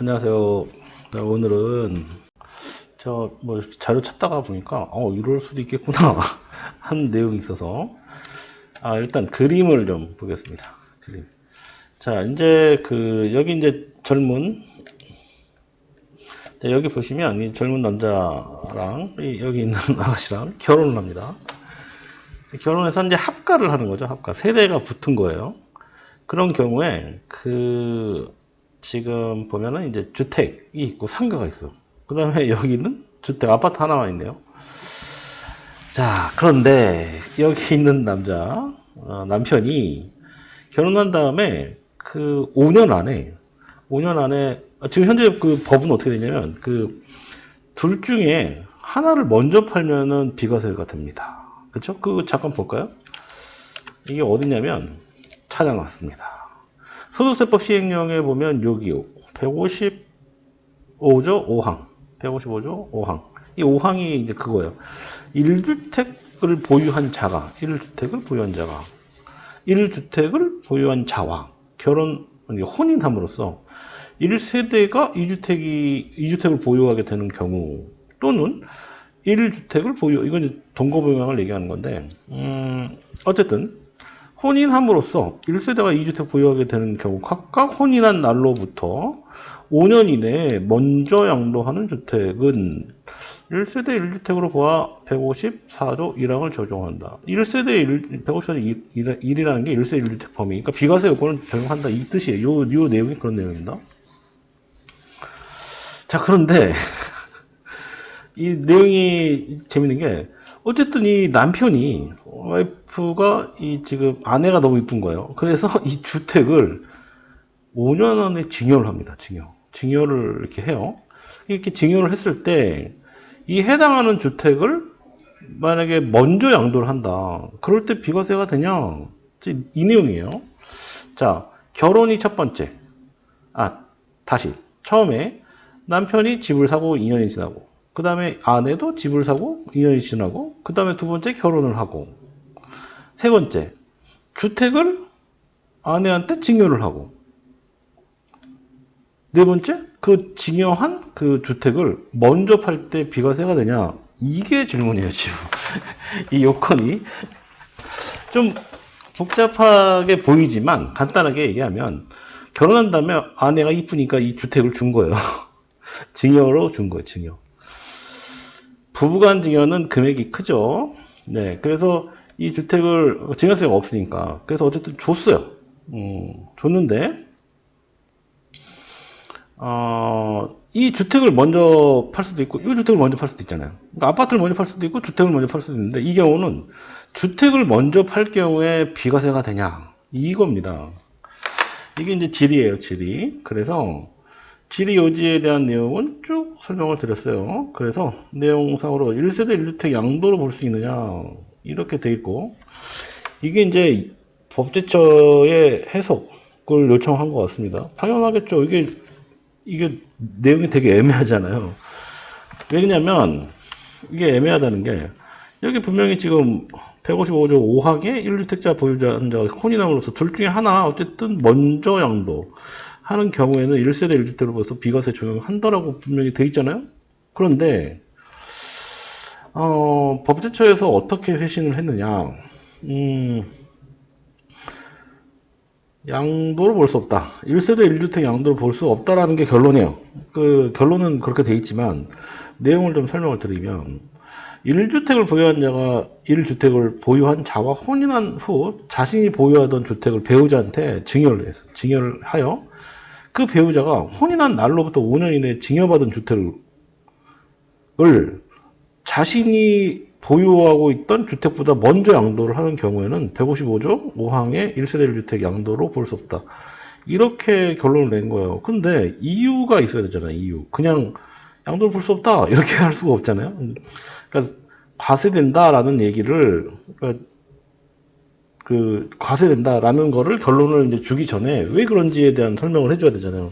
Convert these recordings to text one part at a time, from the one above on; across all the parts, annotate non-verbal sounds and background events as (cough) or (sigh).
안녕하세요. 네, 오늘은 저 뭐 자료 찾다가 보니까 어 이럴 수도 있겠구나 (laughs) 한 내용이 있어서 아 일단 그림을 좀 보겠습니다. 그림. 자 이제 그 여기 이제 젊은 자, 여기 보시면 이 젊은 남자랑 이 여기 있는 (laughs) 아가씨랑 결혼을 합니다. 결혼해서 이제 합가를 하는 거죠. 합가 세대가 붙은 거예요. 그런 경우에 그 지금 보면은 이제 주택이 있고 상가가 있어. 그 다음에 (laughs) 여기는 주택, 아파트 하나만 있네요. 자, 그런데 여기 있는 남자, 어, 남편이 결혼한 다음에 그 5년 안에, 5년 안에, 아, 지금 현재 그 법은 어떻게 되냐면 그 둘 중에 하나를 먼저 팔면은 비과세가 됩니다. 그쵸? 그거 잠깐 볼까요? 이게 어디냐면 찾아놨습니다. 소득세법 시행령에 보면 여기요. 155조 5항. 155조 5항. 이 5항이 이제 그거예요. 1주택을 보유한 자가, 1주택을 보유한 자가, 1주택을 보유한 자와 결혼, 혼인함으로써 1세대가 2주택이, 2주택을 보유하게 되는 경우 또는 1주택을 보유, 이건 동거부양을 얘기하는 건데, 음, 어쨌든, 혼인함으로써 1세대가 2주택 보유하게 되는 경우 각각 혼인한 날로부터 5년 이내에 먼저 양도하는 주택은 1세대 1주택으로 보아 154조 1항을 적용한다. 1세대 1, 154조 1, 1이라는 게 1세대 1주택 범위. 그러니까 비과세 요건을 적용한다. 이 뜻이에요. 요, 요 내용이 그런 내용입니다. 자, 그런데 (laughs) 이 내용이 재밌는 게 어쨌든 이 남편이 와이프가 이 지금 아내가 너무 이쁜 거예요. 그래서 (laughs) 이 주택을 5년 안에 증여를 합니다. 증여. 증여를 이렇게 해요. 이렇게 증여를 했을 때 이 해당하는 주택을 만약에 먼저 양도를 한다. 그럴 때 비과세가 되냐? 이 내용이에요. 자, 결혼이 첫 번째. 아, 다시. 처음에 남편이 집을 사고 2년이 지나고 그 다음에 아내도 집을 사고 2년이 지나고 그 다음에 두 번째 결혼을 하고 세 번째 주택을 아내한테 증여를 하고 네 번째 그 증여한 그 주택을 먼저 팔 때 비과세가 되냐? 이게 질문이에요 지금. (laughs) 이 요건이 좀 복잡하게 보이지만 간단하게 얘기하면 결혼한 다음에 아내가 이쁘니까 이 주택을 준 거예요. (laughs) 증여로 준 거예요 증여 부부간 증여는 금액이 크죠. 네, 그래서 이 주택을 증여세가 없으니까 그래서 어쨌든 줬어요. 음, 줬는데 어, 이 주택을 먼저 팔 수도 있고 이 주택을 먼저 팔 수도 있잖아요. 그러니까 아파트를 먼저 팔 수도 있고 주택을 먼저 팔 수도 있는데 이 경우는 주택을 먼저 팔 경우에 비과세가 되냐 이겁니다. 이게 이제 질이에요, 질이. 그래서 지리 요지에 대한 내용은 쭉 설명을 드렸어요. 그래서 내용상으로 1세대 1주택 양도로 볼 수 있느냐 이렇게 돼 있고 이게 이제 법제처의 해석을 요청한 것 같습니다. 당연하겠죠. 이게 이게 내용이 되게 애매하잖아요. 왜냐면 이게 애매하다는 게 여기 분명히 지금 155조 5항에 1주택자 보유자자 혼인함으로써 둘 중에 하나 어쨌든 먼저 양도 하는 경우에는 1세대 1주택으로서 비과세 적용한다라고 분명히 돼 있잖아요. 그런데 어, 법제처에서 어떻게 회신을 했느냐? 음, 양도를 볼 수 없다. 1세대 1주택 양도를 볼 수 없다라는 게 결론이에요. 그 결론은 그렇게 돼 있지만 내용을 좀 설명을 드리면 1주택을 보유한 자가 1주택을 보유한 자와 혼인한 후 자신이 보유하던 주택을 배우자한테 증여를 했어. 증여를 하여 그 배우자가 혼인한 날로부터 5년 이내에 증여받은 주택을 자신이 보유하고 있던 주택보다 먼저 양도를 하는 경우에는 155조 5항의 1세대 1주택 양도로 볼 수 없다. 이렇게 결론을 낸 거예요. 근데 이유가 있어야 되잖아요. 이유. 그냥 양도를 볼 수 없다. 이렇게 (laughs) 할 수가 없잖아요. 그러니까 과세된다라는 얘기를 그러니까 그 과세된다라는 거를 결론을 이제 주기 전에 왜 그런지에 대한 설명을 해줘야 되잖아요.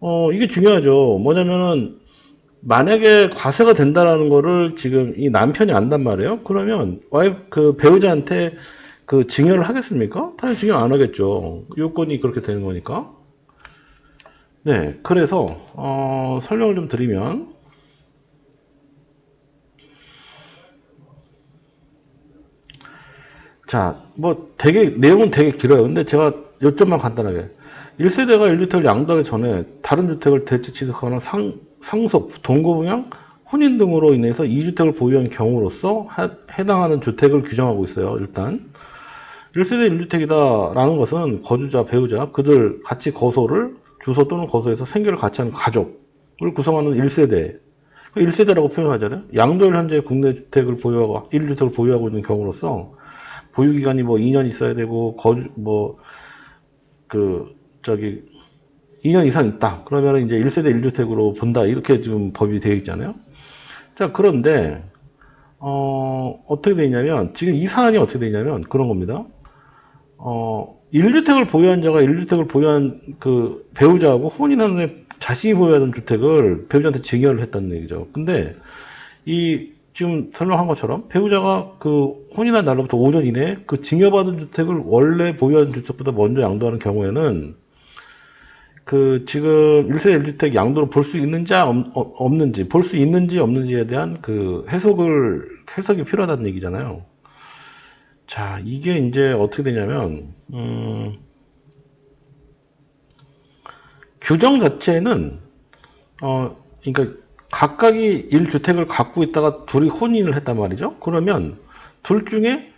어 이게 중요하죠. 뭐냐면은 만약에 과세가 된다라는 거를 지금 이 남편이 안단 말이에요. 그러면 와이프 그 배우자한테 그 증여를 하겠습니까? 당연히 증여 안 하겠죠. 요건이 그렇게 되는 거니까. 네, 그래서 어, 설명을 좀 드리면 자, 뭐 되게 내용은 되게 길어요. 근데 제가 요점만 간단하게 1세대가 1주택을 양도하기 전에 다른 주택을 대체 취득하거나 상, 상속, 동거분양, 혼인 등으로 인해서 2주택을 보유한 경우로서 하- 해당하는 주택을 규정하고 있어요. 일단 1세대 1주택이다라는 것은 거주자, 배우자, 그들 같이 거소를 주소 또는 거소에서 생계를 같이 하는 가족을 구성하는 1세대. 1세대라고 표현하잖아요. 양도일 현재 국내 주택을 보유하고 1주택을 보유하고 있는 경우로서 보유 기간이 뭐 2년 있어야 되고 거주 뭐 그 저기 2년 이상 있다. 그러면 이제 1세대 1주택으로 본다. 이렇게 지금 법이 되어 있잖아요. 자, 그런데 어, 어떻게 되냐면 지금 이 사안이 어떻게 되냐면 그런 겁니다. 어, 1주택을 보유한 자가 1주택을 보유한 그 배우자하고 혼인한 후에 자신이 보유하던 주택을 배우자한테 증여를 했다는 얘기죠. 근데 이 지금 설명한 것처럼 배우자가 그 혼인한 날로부터 5년 이내에 그 증여받은 주택을 원래 보유한 주택보다 먼저 양도하는 경우에는 그 지금 1세 1주택 양도를 볼 수 있는지 없- 어- 없는지 볼 수 있는지 없는지에 대한 그 해석을 해석이 필요하다는 얘기잖아요. 자, 이게 이제 어떻게 되냐면, 음, 규정 자체는, 어, 그러니까 각각이 1주택을 갖고 있다가 둘이 혼인을 했단 말이죠. 그러면 둘 중에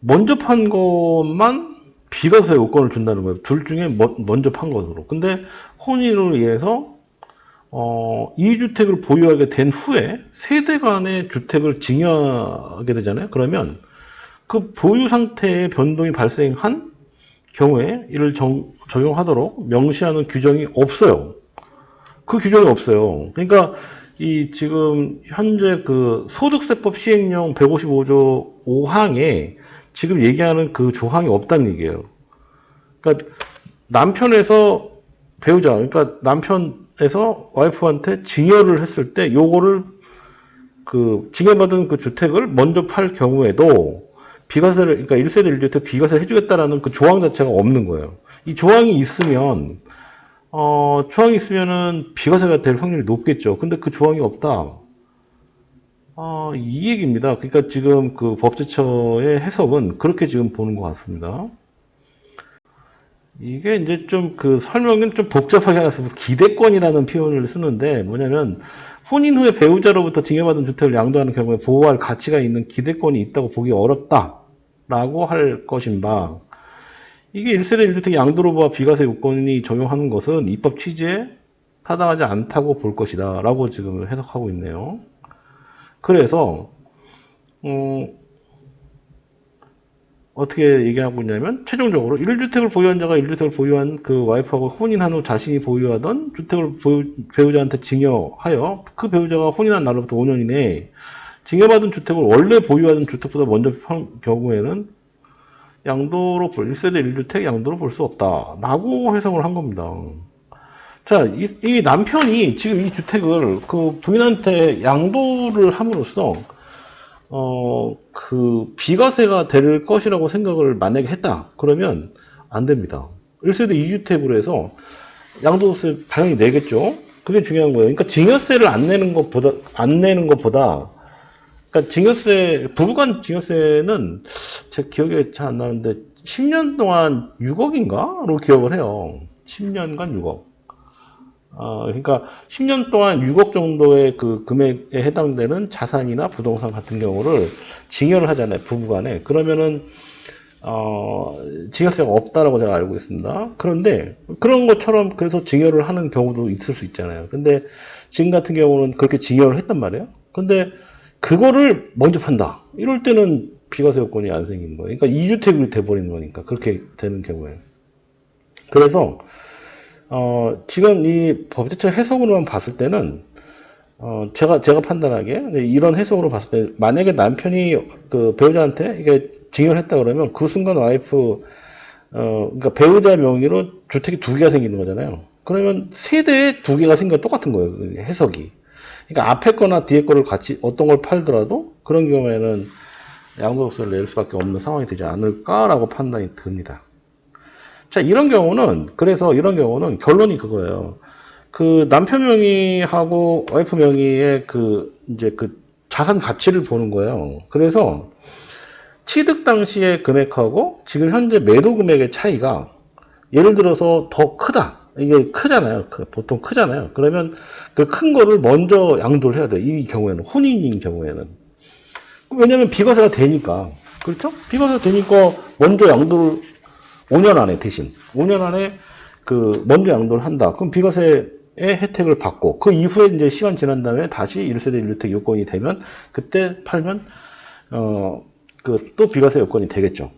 먼저 판 것만 비과세 요건을 준다는 거예요. 둘 중에 먼- 먼저 판 것으로. 근데 혼인으로 인해서 어, 이 주택을 보유하게 된 후에 세대 간의 주택을 증여하게 되잖아요. 그러면 그 보유 상태의 변동이 발생한 경우에 이를 정- 적용하도록 명시하는 규정이 없어요. 그 규정이 없어요. 그러니까 이 지금 현재 그 소득세법 시행령 155조 5항에 지금 얘기하는 그 조항이 없다는 얘기예요. 그러니까 남편에서 배우자, 그러니까 남편에서 와이프한테 증여를 했을 때 요거를 그 증여받은 그 주택을 먼저 팔 경우에도 비과세를 그러니까 1세대 1주택 비과세 해주겠다라는 그 조항 자체가 없는 거예요. 이 조항이 있으면 어, 조항이 있으면은 비과세가 될 확률이 높겠죠. 근데 그 조항이 없다. 아, 이 얘기입니다. 그러니까 지금 그 법제처의 해석은 그렇게 지금 보는 것 같습니다. 이게 이제 좀 그 설명은 좀 복잡하게 하나 쓰면서 기대권이라는 표현을 쓰는데 뭐냐면 혼인 후에 배우자로부터 증여받은 주택을 양도하는 경우에 보호할 가치가 있는 기대권이 있다고 보기 어렵다라고 할 것인가. 이게 1세대 1주택 양도로 보아 비과세 요건이 적용하는 것은 입법 취지에 타당하지 않다고 볼 것이다 라고 지금 해석하고 있네요. 그래서 어, 어떻게 얘기하고 있냐면 최종적으로 1주택을 보유한 자가 1주택을 보유한 그 와이프하고 혼인한 후 자신이 보유하던 주택을 보유- 배우자한테 증여하여 그 배우자가 혼인한 날로부터 5년 이내에 증여받은 주택을 원래 보유하던 주택보다 먼저 판 경우에는 양도로 볼, 1세대 1주택 양도로 볼 수 없다. 라고 해석을 한 겁니다. 자, 이, 이 남편이 지금 이 주택을 그 부인한테 양도를 함으로써, 어, 그 비과세가 될 것이라고 생각을 만약에 했다. 그러면 안 됩니다. 1세대 2주택으로 해서 양도세 당연히 내겠죠. 그게 중요한 거예요. 그러니까 증여세를 안 내는 것보다, 안 내는 것보다, 그러니까 증여세, 부부간 증여세는 제 기억에 잘안 나는데 10년 동안 6억인가로 기억을 해요. 10년간 6억. 어, 그러니까 10년 동안 6억 정도의 그 금액에 해당되는 자산이나 부동산 같은 경우를 증여를 하잖아요. 부부간에. 그러면은 어, 증여세가 없다라고 제가 알고 있습니다. 그런데 그런 것처럼 그래서 증여를 하는 경우도 있을 수 있잖아요. 근데 지금 같은 경우는 그렇게 증여를 했단 말이에요. 근데 그거를 먼저 판다. 이럴 때는 비과세 요건이 안 생기는 거예요. 그러니까 2주택이 돼버리는 거니까. 그렇게 되는 경우에. 그래서, 어, 지금 이 법제처 해석으로만 봤을 때는, 어, 제가, 제가 판단하기에, 네, 이런 해석으로 봤을 때, 만약에 남편이 그 배우자한테 이게 증여를 했다 그러면 그 순간 와이프, 어, 그러니까 배우자 명의로 주택이 두 개가 생기는 거잖아요. 그러면 세대에 두 개가 생겨 똑같은 거예요. 그 해석이. 그러니까 앞에 거나 뒤에 거를 같이 어떤 걸 팔더라도 그런 경우에는 양도세를 낼 수밖에 없는 상황이 되지 않을까라고 판단이 듭니다. 자, 이런 경우는, 그래서 이런 경우는 결론이 그거예요. 그 남편 명의하고 와이프 명의의 그, 이제 그 자산 가치를 보는 거예요. 그래서 취득 당시의 금액하고 지금 현재 매도 금액의 차이가 예를 들어서 더 크다. 이게 크잖아요. 그 보통 크잖아요. 그러면 그 큰 거를 먼저 양도를 해야 돼. 이 경우에는, 혼인인 경우에는. 왜냐면 비과세가 되니까. 그렇죠? 비과세가 되니까 먼저 양도를 5년 안에 대신 5년 안에 그 먼저 양도를 한다. 그럼 비과세의 혜택을 받고 그 이후에 이제 시간 지난 다음에 다시 1세대 1주택 요건이 되면 그때 팔면 어 그 또 비과세 요건이 되겠죠.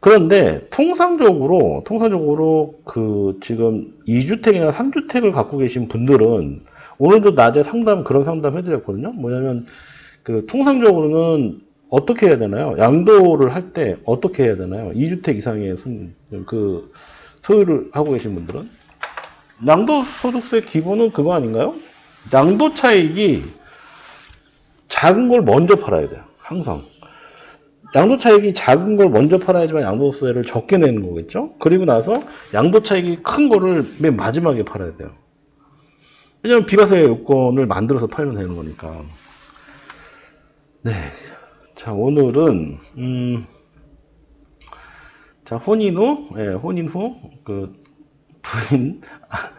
그런데 통상적으로 통상적으로 그 지금 2주택이나 3주택을 갖고 계신 분들은 오늘도 낮에 상담 그런 상담 해드렸거든요. 뭐냐면 그 통상적으로는 어떻게 해야 되나요? 양도를 할 때 어떻게 해야 되나요? 2주택 이상의 손- 그 소유를 하고 계신 분들은 양도소득세 기본은 그거 아닌가요? 양도 차익이 작은 걸 먼저 팔아야 돼요. 항상. 양도 차익이 작은 걸 먼저 팔아야지만 양도세를 적게 내는 거겠죠? 그리고 나서 양도 차익이 큰 거를 맨 마지막에 팔아야 돼요. 왜냐면 비과세 요건을 만들어서 팔면 되는 거니까. 네. 자, 오늘은, 음, 자, 혼인 후, 예, 혼인 후, 그, 부인, 아,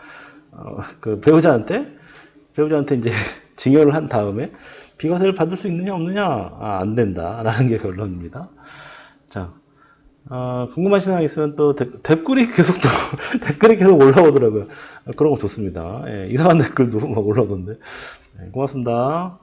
어, 그 배우자한테, 배우자한테 이제 (laughs) 증여를 한 다음에 비과세를 받을 수 있느냐, 없느냐, 아, 안 된다. (laughs) 라는 게 결론입니다. 자, 어, 궁금하신 사항 있으면 또 댓- 댓글이 계속, 또 (laughs) 댓글이 계속 올라오더라고요. 아, 그런 거 좋습니다. 예, 이상한 (laughs) 댓글도 막 올라오던데. 네, 고맙습니다.